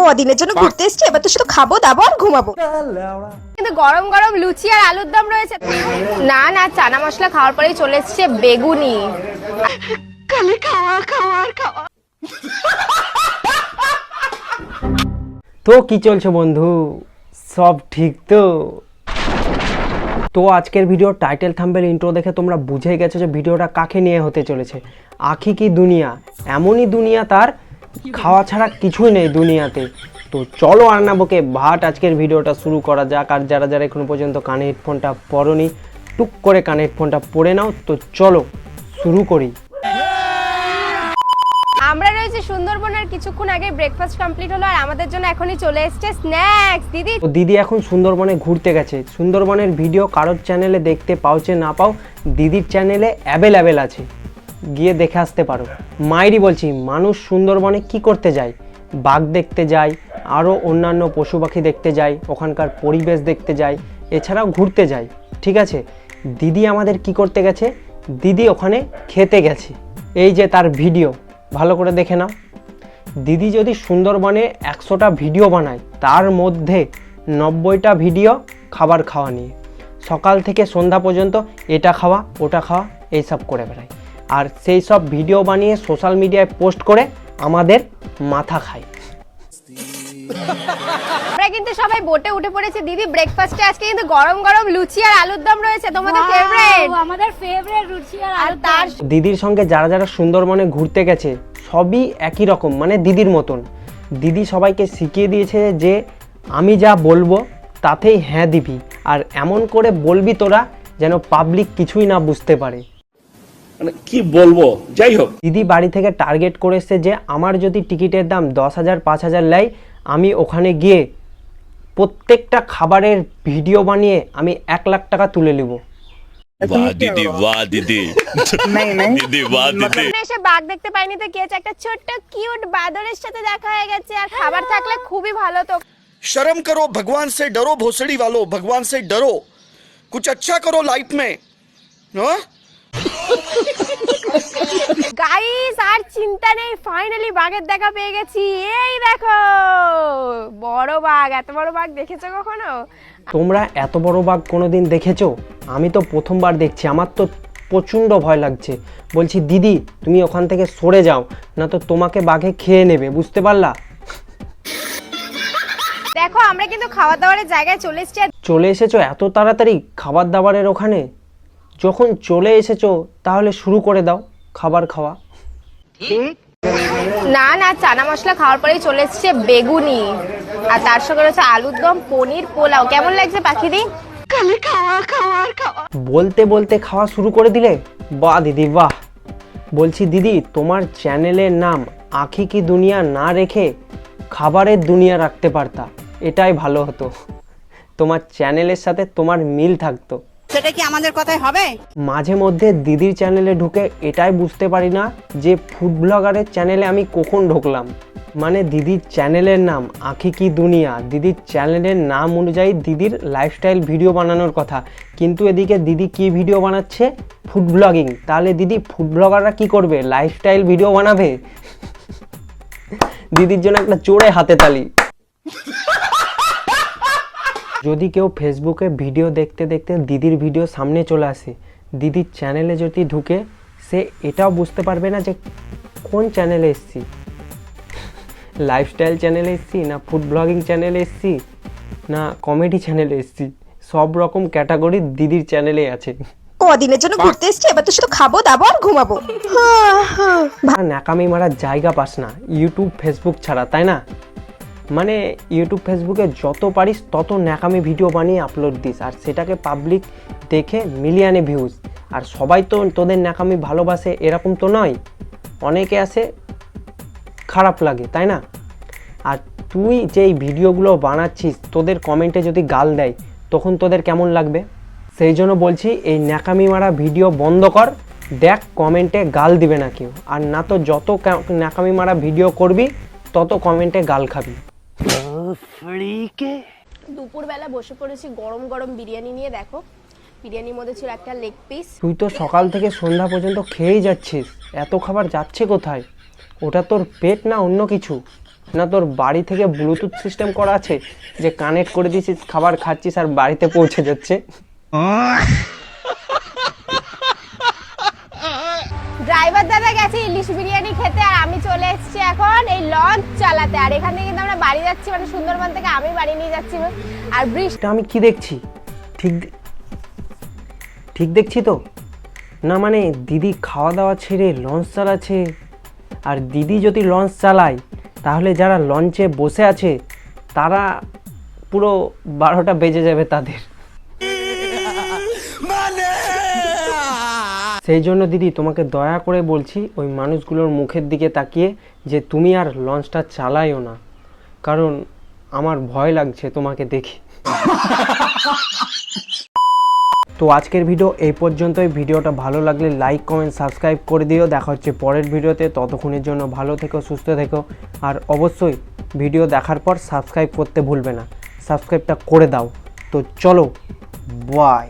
কদিনের জন্য ঘুরতে এসছি এবার তো শুধু খাব দাবো আর ঘুমাবো। কিন্তু গরম গরম লুচি আর আলুর দম রয়েছে। না না চানা মশলা খাওয়ার পরেই চলে এসছে বেগুনি। খালি খাওয়া খাওয়া আর খাওয়া। তো কি চলছে বন্ধু? সব ঠিক তো? তো আজকের ভিডিও টাইটেল থাম্বেল ইন্ট্রো দেখে তোমরা বুঝে গেছো যে ভিডিওটা কাকে নিয়ে হতে চলেছে। আখি কি দুনিয়া? এমনই দুনিয়া তার খাওয়া ছাড়া কিছুই নেই দুনিয়াতে। তো চলো আর না আর্নাবকে ভাট আজকের ভিডিওটা শুরু করা যাক। আর যারা যারা এখনও পর্যন্ত কানে হেডফোনটা পরনি টুক করে কানে হেডফোনটা পরে নাও। তো চলো শুরু করি। আমরা রয়েছে সুন্দরবনের কিছুক্ষণ আগে ব্রেকফাস্ট কমপ্লিট হলো আর আমাদের জন্য এখনই চলে এসছে স্ন্যাক্স দিদি তো দিদি এখন সুন্দরবনে ঘুরতে গেছে। সুন্দরবনের ভিডিও কারোর চ্যানেলে দেখতে পাওছে না পাও দিদির চ্যানেলে অ্যাভেলেবেল আছে। গিয়ে দেখে আসতে পারো। মায়েরই বলছি, মানুষ সুন্দরবনে কি করতে যায়? বাঘ দেখতে যায় আরও অন্যান্য পশু পাখি দেখতে যায়, ওখানকার পরিবেশ দেখতে যায়, এছাড়াও ঘুরতে যায়, ঠিক আছে? দিদি আমাদের কি করতে গেছে? দিদি ওখানে খেতে গেছে। এই যে তার ভিডিও, ভালো করে দেখে নাও। দিদি যদি সুন্দরবনে একশোটা ভিডিও বানায়, তার মধ্যে নব্বইটা ভিডিও খাবার খাওয়া নিয়ে। সকাল থেকে সন্ধ্যা পর্যন্ত এটা খাওয়া, ওটা খাওয়া, এইসব করে বেড়ায়। আর সেই সব ভিডিও বানিয়ে সোশ্যাল মিডিয়ায় পোস্ট করে আমাদের মাথা খায়। আমরা কিন্তু সবাই বোটে উঠে পড়েছি। দিদি ব্রেকফাস্টে আজকে কিন্তু গরম গরম লুচি আর আলুর দম রয়েছে। তোমাদের ফেভারিট আমাদের ফেভারিট রুচি আর আলুর তার দম। দিদির সঙ্গে যারা যারা সুন্দরবনে ঘুরতে গেছে সবই একই রকম মানে দিদির মতন। দিদি সবাইকে শিখিয়ে দিয়েছে যে আমি যা বলব তাতেই হ্যাঁ দিবি। আর এমন করে বলবি তোরা যেন পাবলিক কিছুই না বুঝতে পারে। মানে কি বলবো যাই হোক দিদি বাড়ি থেকে টার্গেট করে এসছে যে আমার যদি টিকিটের দাম দশ হাজার পাঁচ হাজার নেয় আমি ওখানে গিয়ে প্রত্যেকটা খাবারের ভিডিও বানিয়ে আমি এক লাখ টাকা তুলে নেব वाह दीदी वाह दीदी दीदी वाह दीदी আমরা এসে বাঘ দেখতে পাইনি তো কি হয়েছে একটা ছোট্ট কিউট বাদরের সাথে দেখা হয়ে গেছে আর খাবার থাকলে খুবই ভালো তো शर्म करो भगवान से डरो भोसड़ी वालों भगवान से डरो कुछ अच्छा करो लाइफ में हाँ? গাইস আর চিন্তা নেই ফাইনালি বাঘের দেখা পেয়ে গেছি। এই দেখো বড় বাঘ এত বড় বাঘ দেখেছ কখনো? তোমরা এত বড় বাঘ কোনোদিন দেখেছ? আমি তো প্রথমবার দেখছি আমার তো প্রচণ্ড ভয় লাগছে। বলছি দিদি তুমি ওখান থেকে সরে যাও না তো তোমাকে বাঘে খেয়ে নেবে বুঝতে পারলা? দেখো আমরা কিন্তু খাওয়া দাওয়ারের জায়গায় চলে এসেছি চলে এসেছ এত তাড়াতাড়ি খাবার দাবারের ওখানে? যখন চলে এসেছ তাহলে শুরু করে দাও খাবার খাওয়া। না না চানা মশলা খাওয়ার পরেই চলে এসছে বেগুনি। আর তার সঙ্গে রয়েছে আলুর দম পনির পোলাও। কেমন লাগছে পাখিদি? বলতে বলতে খাওয়া শুরু করে দিলে? বাহ দিদি বাহ। বলছি দিদি তোমার চ্যানেলের নাম আখি কি দুনিয়া না রেখে খাবারের দুনিয়া রাখতে পারতা? এটাই ভালো হতো। তোমার চ্যানেলের সাথে তোমার মিল থাকতো। সেটা কি আমাদের কথায় হবে? মাঝে মধ্যে দিদির চ্যানেলে ঢুকে এটাই বুঝতে পারি না যে ফুড ব্লগারের চ্যানেলে আমি কখন ঢুকলাম। মানে দিদির চ্যানেলের নাম আখি কি দুনিয়া? দিদির চ্যানেলের নাম অনুযায়ী দিদির লাইফস্টাইল ভিডিও বানানোর কথা। কিন্তু এদিকে দিদি কি ভিডিও বানাচ্ছে? ফুড ব্লগিং তাহলে দিদি ফুড ব্লগাররা কি করবে? লাইফস্টাইল ভিডিও বানাবে? দিদির জন্য একটা চোরে হাতে তালি। যদি কেউ ফেসবুকে ভিডিও দেখতে দেখতে দিদির ভিডিও সামনে চলে আসে দিদির চ্যানেলে যদি ঢুকে সে এটাও বুঝতে পারবে না যে কোন চ্যানেলে এসছি। লাইফস্টাইল চ্যানেলে এসছি না ফুড ব্লগিং চ্যানেলে এসছি না কমেডি চ্যানেলে এসছি। সব রকম ক্যাটাগরি দিদির চ্যানেলে আছে। কদিনের জন্য ঘুরতে এসছি এবার তো শুধু খাব দাবো আর ঘুমাবো। ন্যাকামি মারার জায়গা পাস না ইউটিউব ফেসবুক ছাড়া তাই না? মানে ইউটিউব ফেসবুকে যত পারিস, তত ন্যাকামি ভিডিও বানিয়ে আপলোড দিস। আর সেটাকে পাবলিক দেখে মিলিয়নে ভিউজ আর সবাই তো তোদের ন্যাকামি ভালোবাসে, এরকম তো নয়। অনেকে আসে খারাপ লাগে, তাই না? আর তুই যেই ভিডিওগুলো বানাচ্ছিস, তোদের কমেন্টে যদি গাল দেয়, তখন তোদের কেমন লাগবে? সেই জন্য বলছি, এই ন্যাকামি মারা ভিডিও বন্ধ কর। দেখ কমেন্টে গাল দিবে না কেউ। আর না তো যত ন্যাকামি মারা ভিডিও করবি, তত কমেন্টে গাল খাবি। দুপুরবেলা বসে পড়েছি গরম গরম বিরিয়ানি নিয়ে দেখো। বিরিয়ানির মধ্যে ছিল একটা লেগ পিস তুই তো সকাল থেকে সন্ধ্যা পর্যন্ত খেয়েই যাচ্ছিস। এত খাবার যাচ্ছে কোথায়? ওটা তোর পেট না অন্য কিছু? না তোর বাড়ি থেকে ব্লুটুথ সিস্টেম করা আছে যে কানেক্ট করে দিয়েছিস খাবার খাচ্ছিস আর বাড়িতে পৌঁছে যাচ্ছে? ড্রাইভার দাদা গেছে ইলিশ বিরিয়ানি খেতে আর আমি চলে এসেছি এখন এই লঞ্চ চালাতে। আর এখান থেকে কিন্তু আমরা বাড়ি যাচ্ছি মানে সুন্দরবন থেকে আমি বাড়ি নিয়ে যাচ্ছি। আর বৃষ্টি আমি কি দেখছি? ঠিক ঠিক দেখছি তো? না মানে দিদি খাওয়া দাওয়া ছেড়ে লঞ্চ চালাচ্ছে। আর দিদি যদি লঞ্চ চালায়, তাহলে যারা লঞ্চে বসে আছে, তারা পুরো বারোটা বেজে যাবে তাদের। সেই জন্য দিদি, তোমাকে দয়া করে বলছি ওই মানুষগুলোর মুখের দিকে তাকিয়ে যে তুমি আর লঞ্চটা চালাইও না। কারণ আমার ভয় লাগছে তোমাকে দেখি। তো আজকের ভিডিও এই পর্যন্তই। ভিডিওটা ভালো লাগলে লাইক কমেন্ট সাবস্ক্রাইব করে দিও। দেখা হচ্ছে পরের ভিডিওতে। ততক্ষণের জন্য ভালো থেকো, সুস্থ থেকো। আর অবশ্যই ভিডিও দেখার পর সাবস্ক্রাইব করতে ভুলবে না। সাবস্ক্রাইবটা করে দাও। তো চলো বাই